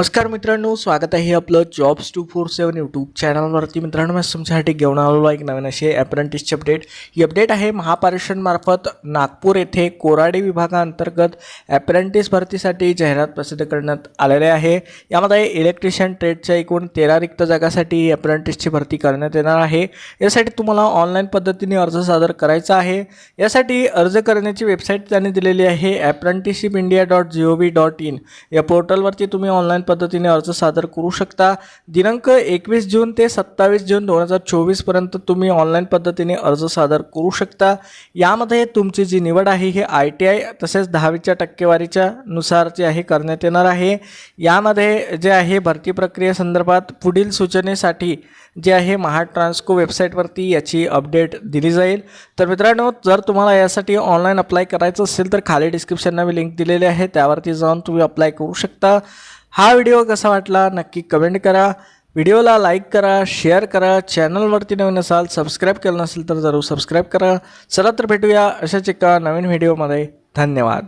नमस्कार मित्रांनो स्वागत आहे आपलं jobs two four seven YouTube चॅनलवरती मित्रांनो मी तुमच्यासाठी घेऊन आलेलो एक नवीन असे अप्रेंटिसची अपडेट ही अपडेट आहे महापारेषणमार्फत नागपूर येथे कोराडी विभागाअंतर्गत ॲप्रेंटिस भरतीसाठी जाहिरात प्रसिद्ध करण्यात आलेले आहे. यामध्ये इलेक्ट्रिशियन ट्रेडच्या एकूण तेरा रिक्त जागासाठी ॲप्रेंटिसची भरती करण्यात येणार आहे. यासाठी तुम्हाला ऑनलाईन पद्धतीने अर्ज सादर करायचा आहे. यासाठी अर्ज करण्याची वेबसाईट त्यांनी दिलेली आहे apprenticeship India dot G O V dot in या पोर्टलवरती तुम्ही ऑनलाईन पद्धतीने अर्ज सादर करू शकता. दिनांक एकवीस जून ते सत्तावीस जून दोन हजार चोवीसपर्यंत तुम्ही ऑनलाईन पद्धतीने अर्ज सादर करू शकता. यामध्ये तुमची जी निवड आहे ही आय टी आय तसेच दहावीच्या टक्केवारीच्या नुसार जे आहे करण्यात येणार आहे. यामध्ये जे आहे भरती प्रक्रियेसंदर्भात पुढील सूचनेसाठी जे आहे महाट्रान्सको वेबसाईटवरती याची अपडेट दिली जाईल. तर मित्रांनो जर तुम्हाला यासाठी ऑनलाईन अप्लाय करायचं असेल तर खाली डिस्क्रिप्शनला मी लिंक दिलेली आहे त्यावरती जाऊन तुम्ही अप्लाय करू शकता. हा व्हिडिओ कसा वाटला नक्की कमेंट करा. व्हिडिओला लाईक करा शेअर करा. चॅनलवरती नवीन असाल सबस्क्राईब केलं नसेल तर जरूर सबस्क्राईब करा. चला तर भेटूया अशाच एका नवीन व्हिडिओमध्ये धन्यवाद.